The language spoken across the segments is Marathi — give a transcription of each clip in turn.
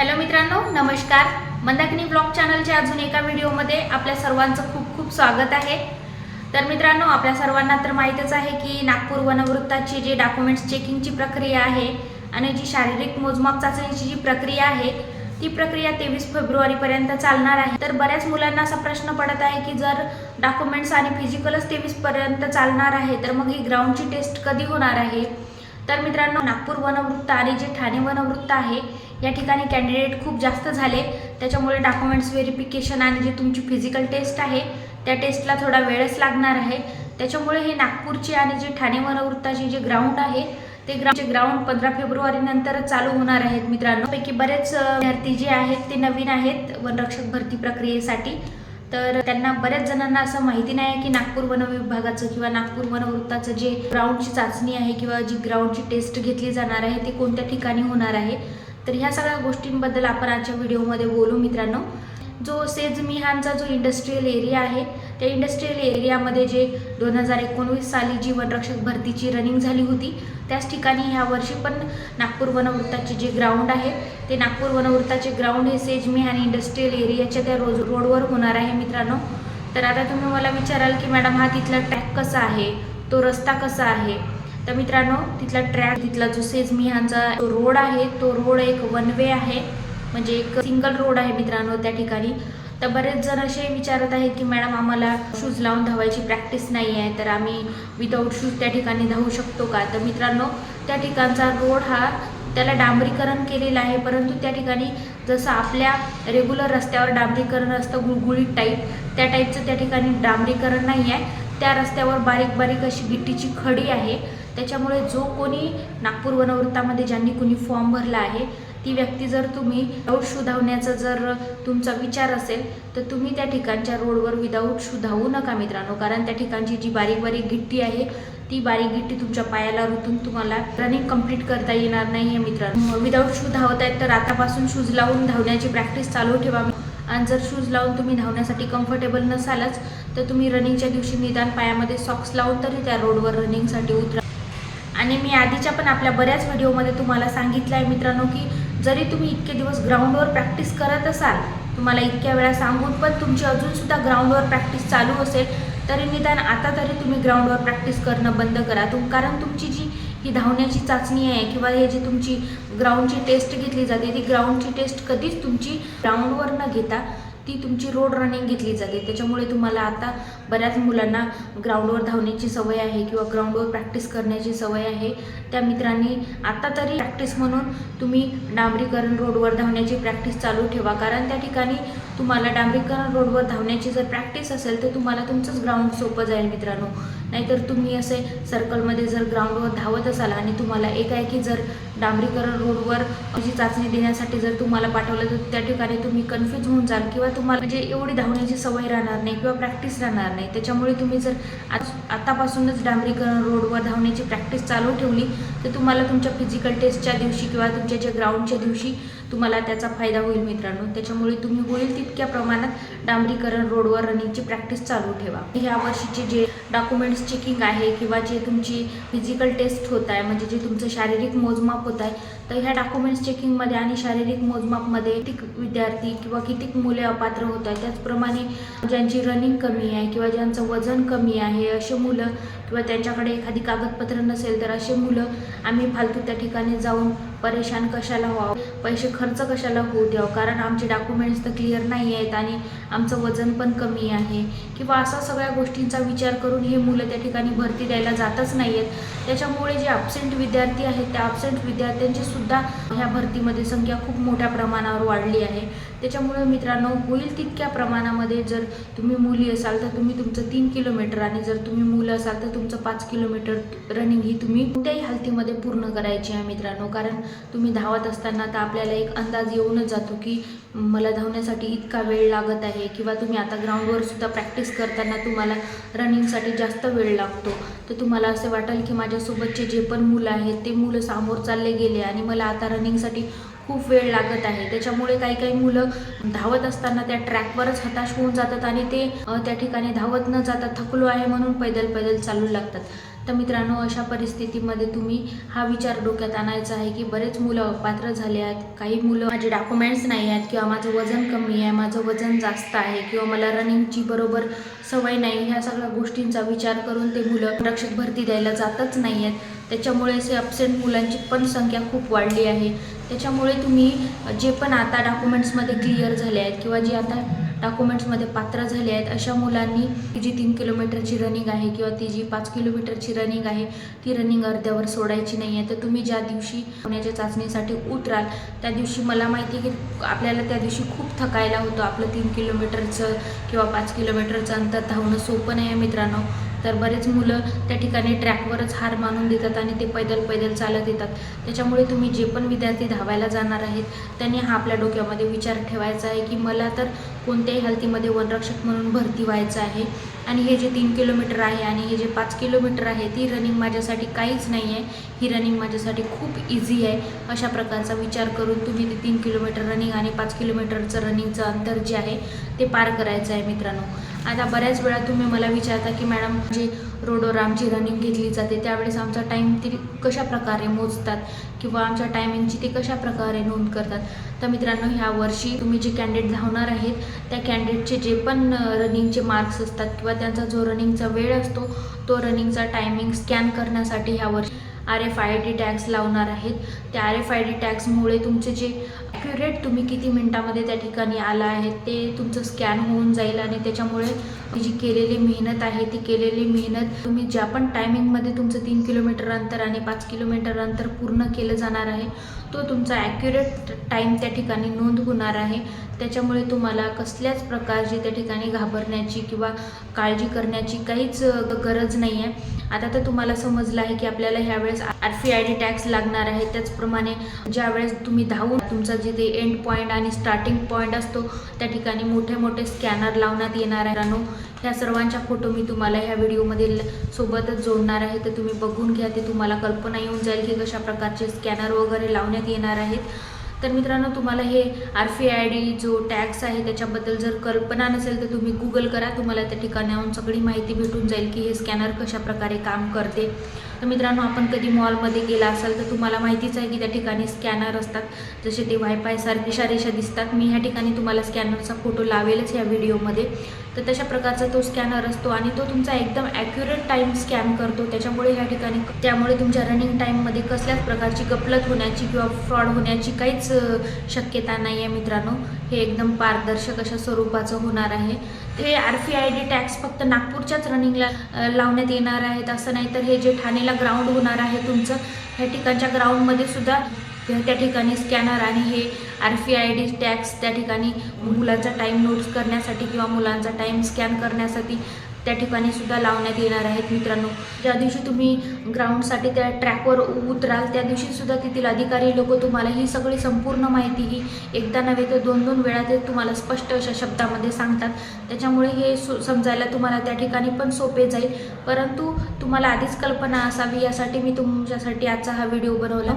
हॅलो मित्रांनो नमस्कार. मंदाकिनी ब्लॉग चॅनलच्या अजून एका व्हिडिओमध्ये आपल्या सर्वांचं खूप खूप स्वागत आहे. तर मित्रांनो आपल्या सर्वांना तर माहीतच आहे की नागपूर वनवृत्ताची जे डॉक्युमेंट्स चेकिंगची प्रक्रिया आहे आणि जी शारीरिक मोजमाप चाचणीची जी प्रक्रिया आहे ती प्रक्रिया तेवीस फेब्रुवारीपर्यंत चालणार आहे. तर बऱ्याच मुलांना असा प्रश्न पडत आहे की जर डॉक्युमेंट्स आणि फिजिकलच तेवीसपर्यंत चालणार आहे तर मग ही ग्राउंडची टेस्ट कधी होणार आहे? तर मित्रांनो नागपूर वनवृत्त आणि जे ठाणे वनवृत्त आहे या ठिकाणी कॅन्डिडेट खूप जास्त झाले. त्याच्यामुळे डॉक्युमेंट्स व्हेरिफिकेशन आणि जी तुमची फिजिकल टेस्ट आहे त्या टेस्टला थोडा वेळच लागणार आहे. त्याच्यामुळे हे नागपूरचे आणि जे ठाणे वनवृत्ताचे जे ग्राउंड आहे ते ग्राउंडचे ग्राउंड पंधरा फेब्रुवारी नंतरच चालू होणार आहेत मित्रांनो. पैकी बरेच विद्यार्थी जे आहेत ते नवीन आहेत वनरक्षक भरती प्रक्रियेसाठी. तर त्यांना बऱ्याच जणांना असं माहिती नाही आहे की नागपूर वन विभागाचं किंवा नागपूर वनवृत्ताचं जे ग्राउंडची चाचणी आहे किंवा जी ग्राउंडची टेस्ट घेतली जाणार आहे ती कोणत्या ठिकाणी होणार आहे? तर ह्या सगळ्या गोष्टींबद्दल आपण आजच्या व्हिडिओमध्ये बोलू मित्रांनो. जो सेज मिहानचा जो इंडस्ट्रीयल एरिया आहे त्या इंडस्ट्रीयल एरियामध्ये जे दोन हजार एकोणवीस साली जी वनरक्षक भरतीची रनिंग झाली होती त्याच ठिकाणी ह्या वर्षी पण नागपूर वनवृत्ताचे जे ग्राउंड आहे ते नागपूर वनवृत्ताचे ग्राउंड हे सेजमिहान इंडस्ट्रीयल एरियाच्या त्या रोज रोडवर होणार आहे मित्रांनो. तर आता तुम्ही मला विचाराल की मॅडम हा तिथला ट्रॅक कसा आहे? तो रस्ता कसा आहे? तर मित्रांनो तिथला ट्रॅक तिथला जो सेज मिहानचा रोड आहे तो रोड एक वन वे आहे. म्हणजे एक सिंगल रोड आहे मित्रांनो त्या ठिकाणी. तर बरेच जण असे विचारत आहेत की मॅडम आम्हाला शूज लावून धावायची प्रॅक्टिस नाही आहे तर आम्ही विदाऊट शूज त्या ठिकाणी धावू शकतो का? तर मित्रांनो त्या ठिकाणचा रोड हा त्याला डांबरीकरण केलेलं आहे परंतु त्या ठिकाणी जसं आपल्या रेग्युलर रस्त्यावर डांबरीकरण असतं गुळगुळीत टाईप त्या टाईपचं त्या ठिकाणी डांबरीकरण नाही आहे. त्या रस्त्यावर बारीक बारीक अशी गिट्टीची खडी आहे. त्याच्यामुळे जो कोणी नागपूर वनवृत्तामध्ये ज्यांनी कोणी फॉर्म भरला आहे ती व्यक्ती जर तुम्ही विदाऊट शू धावण्याचा जर तुमचा विचार असेल तर तुम्ही त्या ठिकाणच्या रोडवर विदाऊट शू धावू नका मित्रांनो. कारण त्या ठिकाणची जी बारीक बारीक गिट्टी आहे ती बारीक गिट्टी तुमच्या पायाला रुतून तुम्हाला रनिंग कंप्लीट करता येणार नाही आहे मित्रांनो. विदाऊट शू धावत आहेत तर आतापासून शूज लावून धावण्याची प्रॅक्टिस चालू ठेवा. आणि जर शूज लावून तुम्ही धावण्यासाठी कम्फर्टेबल नसालच तर तुम्ही रनिंगच्या दिवशी निदान पायामध्ये सॉक्स लावून तरी त्या रोडवर रनिंगसाठी उतरा. आणि मी आधीच्या पण आपल्या बऱ्याच व्हिडिओमध्ये तुम्हाला सांगितलं आहे मित्रांनो की जरी तुम्ही इतके दिवस ग्राउंडवर प्रॅक्टिस करत असाल तुम्हाला इतक्या वेळा सांगून पण तुमची अजूनसुद्धा ग्राउंडवर प्रॅक्टिस चालू असेल तरी निदान आता तरी तुम्ही ग्राउंडवर प्रॅक्टिस करणं बंद करा. तुम कारण तुमची जी ही धावण्याची चाचणी आहे किंवा हे जी तुमची ग्राउंडची टेस्ट घेतली जाते ती ग्राउंडची टेस्ट कधीच तुमची ग्राउंडवर न घेता ती तुमची रोड रनिंग घेतली जाते. त्याच्यामुळे तुम्हाला आता बऱ्याच मुलांना ग्राउंडवर धावण्याची सवय आहे किंवा ग्राउंडवर प्रॅक्टिस करण्याची सवय आहे. त्या मित्रांनी आता तरी प्रॅक्टिस म्हणून तुम्ही डांबरीकरण रोडवर धावण्याची प्रॅक्टिस चालू ठेवा. कारण त्या ठिकाणी तुम्हाला डांबरीकरण रोडवर धावण्याची जर प्रॅक्टिस असेल तर तुम्हाला तुमचंच ग्राउंड सोपं जाईल मित्रांनो. नाहीतर तुम्ही असे सर्कलमध्ये जर ग्राउंडवर धावत असाल आणि तुम्हाला एकाएकी जर डांबरीकरण रोडवर जी चाचणी देण्यासाठी जर तुम्हाला पाठवलं तर त्या ठिकाणी तुम्ही कन्फ्यूज होऊन जाल किंवा तुम्हाला म्हणजे एवढी धावण्याची सवय राहणार नाही किंवा प्रॅक्टिस राहणार नाही. त्याच्यामुळे तुम्ही जर आज आतापासूनच डांबरीकरण रोडवर धावण्याची प्रॅक्टिस चालू ठेवली तर तुम्हाला तुमच्या फिजिकल टेस्टच्या दिवशी किंवा तुमच्या ज्या ग्राउंडच्या दिवशी तुम्हाला त्याचा फायदा होईल मित्रांनो. त्याच्यामुळे तुम्ही होईल तितक्या प्रमाणात डांबरीकरण रोडवर रनिंगची प्रॅक्टिस चालू ठेवा. ह्या वर्षीचे जे डॉक्युमेंट्स चेकिंग आहे किंवा जे तुमची फिजिकल टेस्ट होत आहे म्हणजे जे तुमचं शारीरिक मोजमाप होत आहे तर ह्या डॉक्युमेंट्स चेकिंगमध्ये आणि शारीरिक मोजमापमध्ये किती विद्यार्थी किंवा किती मुले अपात्र होत आहेत त्याचप्रमाणे ज्यांची रनिंग कमी आहे किंवा ज्यांचं वजन कमी आहे असे मुलं किंवा त्यांच्याकडे एखादी कागदपत्र नसेल तर असे मुलं आम्ही फालतू त्या ठिकाणी जाऊन परेशान कशाला व्हावं पैसे खर्च कशाला होऊ द्यावं कारण आमचे डॉक्युमेंट्स तर क्लिअर नाही आहेत आणि आमचं वजन पण कमी आहे. किंवा असा सगळ्या गोष्टींचा विचार करून हे मुलं त्या ठिकाणी भरती द्यायला जातच नाही आहेत त्याच्यामुळे जे ॲबसेंट विद्यार्थी आहेत त्या ॲबसेंट विद्यार्थ्यांची सुद्धा ह्या भरतीमध्ये संख्या खूप मोठ्या प्रमाणावर वाढली आहे. त्याच्यामुळे मित्रांनो होईल तितक्या प्रमाणामध्ये जर तुम्ही मुली असाल तर तुम्ही तुमचं तीन किलोमीटर आणि जर तुम्ही मुलं असाल तर तुमचं पाच किलोमीटर रनिंग ही तुम्ही कोणत्याही हालतीमध्ये पूर्ण करायची आहे मित्रांनो. कारण तुम्ही धावत असताना तर आपल्याला एक अंदाज येऊनच जातो की मला धावण्यासाठी इतका वेळ लागत आहे. किंवा तुम्ही आता ग्राउंडवर सुद्धा प्रॅक्टिस करताना तुम्हाला रनिंगसाठी जास्त वेळ लागतो. तर तुम्हाला असं वाटेल की माझ्यासोबतचे जे पण मुलं आहेत ते मुलं सामोर चालले गेले आणि मला आता रनिंगसाठी खूप वेळ लागत आहे. त्याच्यामुळे काही काही मुलं धावत असताना त्या ट्रॅकवरच हताश होऊन जातात आणि ते त्या ठिकाणी धावत न जाता थकलो आहे म्हणून पैदल पैदल चालू लागतात. तर मित्रांनो अशा परिस्थितीमध्ये तुम्ही हा विचार डोक्यात आणायचा आहे की बरेच मुलं अपात्र झाले आहेत. काही मुलं माझे डॉक्युमेंट्स नाही आहेत किंवा माझं वजन कमी आहे माझं वजन जास्त आहे किंवा मला रनिंगची बरोबर सवय नाही ह्या सगळ्या गोष्टींचा विचार करून ते मुलं रक्षक भरती द्यायला जातच नाही आहेत. त्याच्यामुळे असे अपसेंट मुलांची पण संख्या खूप वाढली आहे. त्याच्यामुळे तुम्ही जे पण आता डॉक्युमेंट्समध्ये क्लिअर झाले आहेत किंवा जे आता डॉक्युमेंट्समध्ये पात्र झाले आहेत. अशा मुलांनी ती जी तीन किलोमीटरची रनिंग आहे किंवा ती जी पाच किलोमीटरची रनिंग आहे ती रनिंग अर्ध्यावर सोडायची नाही आहे. तर तुम्ही ज्या दिवशी पुण्याच्या चाचणीसाठी उतराल त्या दिवशी मला माहिती आहे की आपल्याला त्या दिवशी खूप थकायला होतं. आपलं तीन किलोमीटरचं किंवा पाच किलोमीटरचं अंतर धावणं सोपं नाही आहे मित्रांनो. तर बरेच मुलं त्या ठिकाणी ट्रॅकवरच हार मानून देतात आणि ते पैदल पैदल चालत येतात. त्याच्यामुळे तुम्ही जे पण विद्यार्थी धावायला जाणार आहेत त्यांनी हा आपल्या डोक्यामध्ये विचार ठेवायचा आहे की मला तर कोणत्याही हालतीमध्ये वनरक्षक म्हणून भरती व्हायचं आहे आणि हे जे तीन किलोमीटर आहे आणि हे जे पाच किलोमीटर आहे ती रनिंग माझ्यासाठी काहीच नाही आहे ही रनिंग माझ्यासाठी खूप इझी आहे. अशा प्रकारचा विचार करून तुम्ही ते तीन किलोमीटर रनिंग आणि पाच किलोमीटरचं रनिंगचं अंतर जे आहे ते पार करायचं आहे मित्रांनो. आता बऱ्याच वेळा तुम्ही मला विचारता की मॅडम जी रोडवर आमची रनिंग घेतली जाते त्यावेळेस आमचा टाईम ते कशा प्रकारे मोजतात किंवा आमच्या टायमिंगची ते कशा प्रकारे नोंद करतात? तर मित्रांनो ह्या वर्षी तुम्ही जे कॅन्डिडेट धावणार आहेत त्या कॅन्डिडेटचे जे पण रनिंगचे मार्क्स असतात किंवा त्यांचा जो रनिंगचा वेळ असतो तो रनिंगचा टायमिंग स्कॅन करण्यासाठी ह्या वर्षी R F I D tags लावणार आहेत. त्या आर एफ आय डी टॅक्समुळे तुमचे जे ॲक्युरेट तुम्ही किती मिनटामध्ये त्या ठिकाणी आला आहे ते तुमचं स्कॅन होऊन जाईल आणि त्याच्यामुळे जी केलेली मेहनत आहे ती केलेली मेहनत तुम्ही ज्या पण टायमिंगमध्ये तुमचं तीन किलोमीटर अंतर आणि पाच किलोमीटर अंतर पूर्ण केलं जाणार आहे तो तुमचा ॲक्युरेट टाईम त्या ठिकाणी नोंद होणार आहे. त्याच्यामुळे तुम्हाला कसल्याच प्रकारची त्या ठिकाणी घाबरण्याची किंवा काळजी करण्याची काहीच गरज नाही आहे आता तर तुम्हाला समजलं आहे की आपल्याला ह्यावेळेस R P I D tags लागणार आहे. त्याचप्रमाणे ज्यावेळेस तुम्ही धावून तुमचा जिथे एंड पॉईंट आणि स्टार्टिंग पॉईंट असतो त्या ठिकाणी मोठे मोठे स्कॅनर लावण्यात येणार आहे. रानो ह्या सर्वांच्या फोटो मी तुम्हाला ह्या व्हिडिओमध्ये सोबतच जोडणार आहे. तर तुम्ही बघून घ्या ते तुम्हाला कल्पना येऊन जाईल की कशा प्रकारचे स्कॅनर वगैरे लावण्यात येणार आहेत. तर मित्रांनो तुम्हाला हे आर फी आय डी जो टॅक्स आहे त्याच्याबद्दल जर कल्पना नसेल तर तुम्ही गुगल करा. तुम्हाला त्या ठिकाणाहून सगळी माहिती भेटून जाईल की हे स्कॅनर कशा प्रकारे काम करते. तर मित्रांनो आपण कधी मॉलमध्ये गेला असाल तर तुम्हाला माहितीच आहे की त्या ठिकाणी स्कॅनर असतात. जसे ते वायफाय सारखी दिसतात. मी ह्या ठिकाणी तुम्हाला स्कॅनरचा फोटो लावेलच या व्हिडिओमध्ये. तर तशा प्रकारचा तो स्कॅनर असतो आणि तो तुमचा एकदम ॲक्युरेट टाईम स्कॅन करतो. त्याच्यामुळे ह्या ठिकाणी त्यामुळे तुमच्या रनिंग टाईममध्ये कसल्याच प्रकारची गपलत होण्याची किंवा फ्रॉड होण्याची काहीच शक्यता नाही आहे मित्रांनो. हे एकदम पारदर्शक अशा स्वरूपाचं होणार आहे. हे R P I D tags फक्त नागपूरच्याच रनिंगला लावण्यात येणार आहेत. असं नाही तर हे जे ठाणेला ग्राउंड होणार आहे तुमचं ह्या ठिकाणच्या ग्राउंडमध्ये सुद्धा त्या ठिकाणी स्कॅनर आणि हे R P I D tags त्या ठिकाणी मुलांचा टाईम नोट्स करण्यासाठी किंवा मुलांचा टाईम स्कॅन करण्यासाठी त्या ठिकाणी सुद्धा लावण्यात येणार आहेत मित्रांनो. ज्या दिवशी तुम्ही ग्राउंडसाठी त्या ट्रॅकवर उतराल त्या दिवशी सुद्धा तेथील अधिकारी लोक तुम्हाला ही सगळी संपूर्ण माहिती ही एकदा नव्हे तर दोन दोन वेळा ते तुम्हाला स्पष्ट अशा शब्दामध्ये सांगतात. त्याच्यामुळे हे सु समजायला तुम्हाला त्या ठिकाणी पण सोपे जाईल. परंतु तुम्हाला आधीच कल्पना असावी यासाठी मी तुमच्यासाठी आजचा हा व्हिडिओ बनवला.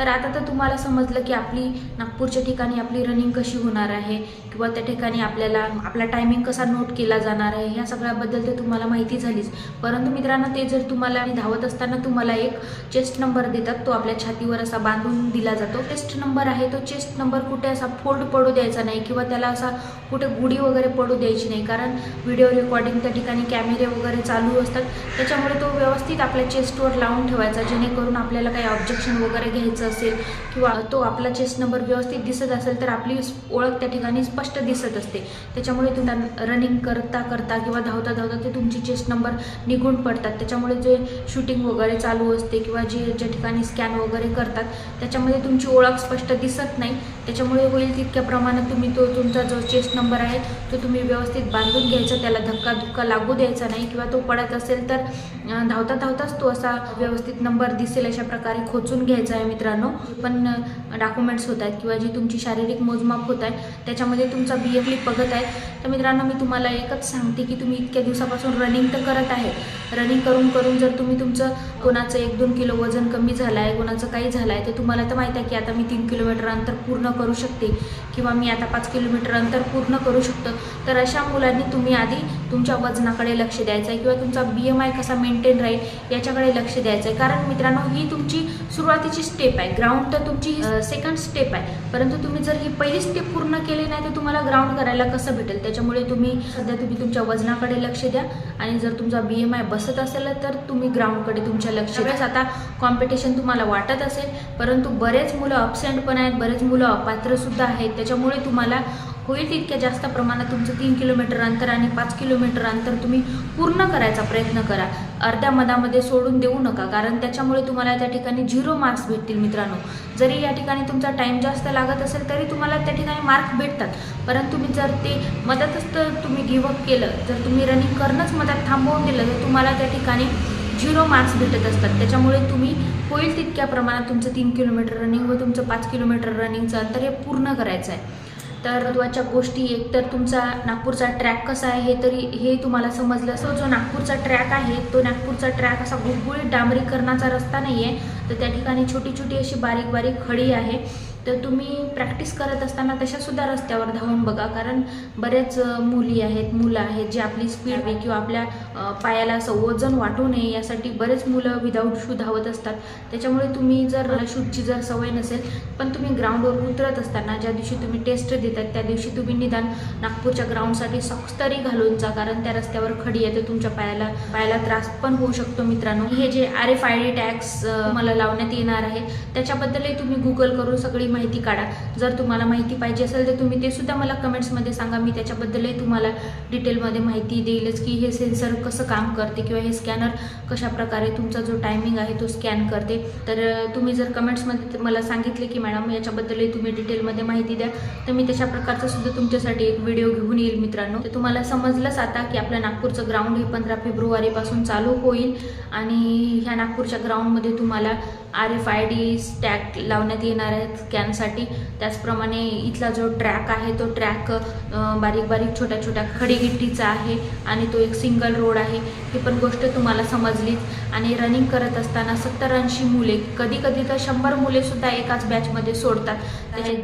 तर आता तर तुम्हाला समजलं की आपली नागपूरच्या ठिकाणी आपली रनिंग कशी होणार आहे किंवा त्या ठिकाणी आपल्याला आपला टायमिंग कसा नोट केला जाणार आहे ह्या सगळ्याबद्दल तर तुम्हाला माहिती झालीच. परंतु मित्रांनो ते जर तुम्हाला धावत असताना तुम्हाला एक चेस्ट नंबर देतात तो आपल्या छातीवर असा बांधून दिला जातो. चेस्ट नंबर आहे तो चेस्ट नंबर कुठे असा फोल्ड पडू द्यायचा नाही किंवा त्याला असा कुठे गुढी वगैरे पडू द्यायची नाही. कारण व्हिडिओ रेकॉर्डिंग त्या ठिकाणी कॅमेरे वगैरे चालू असतात. त्याच्यामुळे तो व्यवस्थित आपल्या चेस्टवर लावून ठेवायचा जेणेकरून आपल्याला काही ऑब्जेक्शन वगैरे घ्यायचं असेल किंवा तो आपला चेस्ट नंबर व्यवस्थित दिसत असेल तर आपली ओळख त्या ठिकाणी स्पष्ट दिसत असते. त्याच्यामुळे तुम्ही रनिंग करता करता किंवा धावता धावता ते तुमची चेस्ट नंबर निघून पडतात. त्याच्यामुळे जे शूटिंग वगैरे चालू असते किंवा जे ज्या ठिकाणी स्कॅन वगैरे करतात त्याच्यामध्ये तुमची ओळख स्पष्ट दिसत नाही. त्याच्यामुळे होईल तितक्या प्रमाणात तुम्ही तो तुमचा जो चेस्ट नंबर आहे तो तुम्ही व्यवस्थित बांधून घ्यायचा त्याला धक्का धुक्का लागू द्यायचा नाही किंवा तो पडत असेल तर धावता धावताच तो असा व्यवस्थित नंबर दिसेल अशा प्रकारे खोचून घ्यायचा आहे मित्रांनो. पण पण डॉक्युमेंट्स होत आहेत किंवा जी तुमची शारीरिक मोजमाप होत आहे त्याच्यामध्ये तुमचा बी ए क्लिप बघत आहे तर मित्रांनो मी तुम्हाला एकच सांगते की तुम्ही इतक्या दिवसापासून रनिंग तर करत आहे. रनिंग करून करून जर तुम्ही तुमचं कोणाचं एक दोन किलो वजन कमी झालं आहे कोणाचं काही झालं आहे तर तुम्हाला तर माहीत आहे की आता मी तीन किलोमीटर अंतर पूर्ण करू शकते किंवा मी आता पाच किलोमीटर अंतर पूर्ण करू शकतो. तर अशा मुलांनी तुम्ही आधी तुमच्या वजनाकडे लक्ष द्यायचं आहे किंवा तुमचा बी एम आय कसा मेंटेन राहील याच्याकडे लक्ष द्यायचं आहे. कारण मित्रांनो ही तुमची सुरुवातीची स्टेप आहे. ग्राउंड तर तुमची सेकंड स्टेप आहे. परंतु तुम्ही जर ही पहिली स्टेप पूर्ण केली नाही तर तुम्हाला ग्राउंड करायला कसं भेटेल? त्याच्यामुळे तुम्ही सध्या तुम्ही तुमच्या वजनाकडे लक्ष द्या. आणि जर तुमचा बी एम आय बसत असेल तर तुम्ही ग्राउंडकडे तुमच्या लक्ष द्या. आता कॉम्पिटिशन तुम्हाला वाटत असेल परंतु बरेच मुलं अबसेंट पण आहेत बरेच मुलं अपात्रसुद्धा आहेत. त्याच्यामुळे तुम्हाला होईल तितक्या जास्त प्रमाणात तुमचं तीन किलोमीटर अंतर आणि पाच किलोमीटर अंतर तुम्ही पूर्ण करायचा प्रयत्न करा. अर्ध्या मधामध्ये सोडून देऊ नका कारण त्याच्यामुळे तुम्हाला त्या ठिकाणी झिरो मार्क्स भेटतील मित्रांनो. जरी या ठिकाणी तुमचा टाईम जास्त लागत असेल तरी तुम्हाला त्या ठिकाणी मार्क भेटतात. परंतु तुम्ही जर ते मधातच तर तुम्ही गिवअप केलं जर तुम्ही रनिंग करणंच मधात थांबवून दिलं तर तुम्हाला त्या ठिकाणी झिरो मार्क्स भेटत असतात. त्याच्यामुळे तुम्ही होईल तितक्या प्रमाणात तुमचं तीन किलोमीटर रनिंग व तुमचं पाच किलोमीटर रनिंगचं अंतर हे पूर्ण करायचं आहे तर महत्त्वाच्या गोष्टी एक तर तुमचा नागपूरचा ट्रॅक कसा आहे हे तरी हे तुम्हाला समजलं. असं जो नागपूरचा ट्रॅक आहे तो नागपूरचा ट्रॅक असा गुळगुळीत डांबरीकरणाचा रस्ता नाही आहे तर त्या ठिकाणी छोटी छोटी अशी बारीक बारीक खडी आहे. तर तुम्ही प्रॅक्टिस करत असताना तशासुद्धा रस्त्यावर धावून बघा. कारण बरेच मुली आहेत मुलं आहेत जे आपली स्पीड वे किंवा आपल्या पायाला असं वजन वाटू नये यासाठी बरेच मुलं विदाऊट शू धावत असतात. त्याच्यामुळे तुम्ही जर शूटची जर सवय नसेल पण तुम्ही ग्राउंडवर उतरत असताना ज्या दिवशी तुम्ही टेस्ट देतात त्या दिवशी तुम्ही निदान नागपूरच्या ग्राउंडसाठी सॉक्स तरी घालून जा. कारण त्या रस्त्यावर खडी आहे तर तुमच्या पायाला पायाला त्रास पण होऊ शकतो मित्रांनो. हे जे R F I D tags मला लावण्यात येणार आहे त्याच्याबद्दलही तुम्ही गुगल करून सगळी माहिती काढा. जर तुम्हाला माहिती पाहिजे असेल तर तुम्ही ते सुद्धा मला कमेंट्समध्ये सांगा. मी त्याच्याबद्दलही तुम्हाला डिटेलमध्ये माहिती देईलच की हे सेन्सर कसं काम करते किंवा हे स्कॅनर कशा प्रकारे तुमचा जो टायमिंग आहे तो स्कॅन करते. तर तुम्ही जर कमेंट्समध्ये मला सांगितले की मॅडम याच्याबद्दलही तुम्ही डिटेलमध्ये माहिती द्या तर मी तशा प्रकारचा सुद्धा तुमच्यासाठी एक व्हिडिओ घेऊन येईल मित्रांनो. तर तुम्हाला समजलंच आता की आपल्या नागपूरचं ग्राउंड हे पंधरा फेब्रुवारीपासून चालू होईल आणि ह्या नागपूरच्या ग्राउंडमध्ये तुम्हाला R F I D tag लावण्यात येणार आहेत स्कॅनसाठी त्याचप्रमाणे इथला जो ट्रॅक आहे तो ट्रॅक बारीक बारीक छोट्या छोट्या खडीगिट्टीचा आहे आणि तो एक सिंगल रोड आहे. ही पण गोष्ट तुम्हाला समजलीच. आणि रनिंग करत असताना सत्तर ऐंशी मुले कधी कधी तर शंभर मुलेसुद्धा एकाच बॅचमध्ये सोडतात.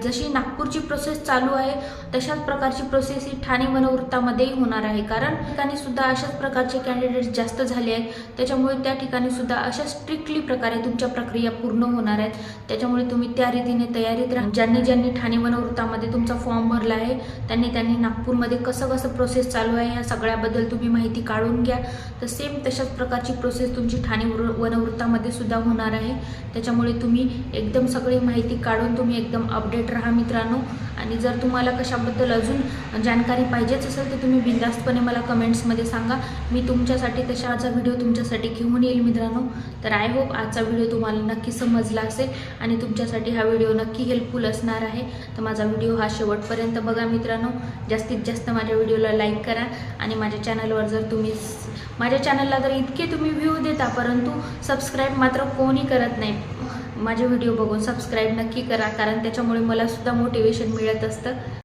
जशी नागपूरची प्रोसेस चालू आहे तशाच प्रकारची प्रोसेस ही ठाणे मनोवृत्तामध्येही होणार आहे. कारण त्या ठिकाणी सुद्धा अशाच प्रकारचे कॅन्डिडेट्स जास्त झाले आहेत. त्याच्यामुळे त्या ठिकाणी सुद्धा अशा स्ट्रिक्टली प्रकारे तुमच्या प्रक्रिया पूर्ण होणार आहेत. त्याच्यामुळे तुम्ही त्या रीतीने तयारीत राहा. ज्यांनी ज्यांनी ठाणे वनवृत्तामध्ये तुमचा फॉर्म भरला आहे त्यांनी त्यांनी नागपूरमध्ये कसं कसं प्रोसेस चालू आहे ह्या सगळ्याबद्दल तुम्ही माहिती काढून घ्या. तर सेम तशाच प्रकारची प्रोसेस तुमची ठाणे वृ- वनवृत्तामध्ये सुद्धा होणार आहे. त्याच्यामुळे तुम्ही एकदम सगळी माहिती काढून तुम्ही एकदम अपडेट राहा मित्रांनो. आणि जर तुम्हाला कशाबद्दल अजून जानकारी पाहिजेच असेल तर तुम्ही बिंदास्तपणे मला कमेंट्समध्ये सांगा. मी तुमच्यासाठी तशाचा व्हिडिओ तुमच्यासाठी घेऊन येईल मित्रांनो. तर आय होप आजचा व्हिडिओ तुम्हाला नक्की समजला असेल आणि तुमच्यासाठी हा व्हिडिओ नक्की हेल्पफुल असणार आहे. तर माझा व्हिडिओ हा शेवटपर्यंत बघा मित्रांनो. जास्तीत जास्त माझ्या व्हिडिओला लाईक करा आणि माझ्या चॅनलवर जर तुम्ही माझ्या चॅनलला जर इतके तुम्ही व्ह्यू देता परंतु सबस्क्राईब मात्र कोणी करत नाही माझे व्हिडिओ बघून सबस्क्राईब नक्की करा कारण त्याच्यामुळे मला सुद्धा मोटिवेशन मिळत असतं.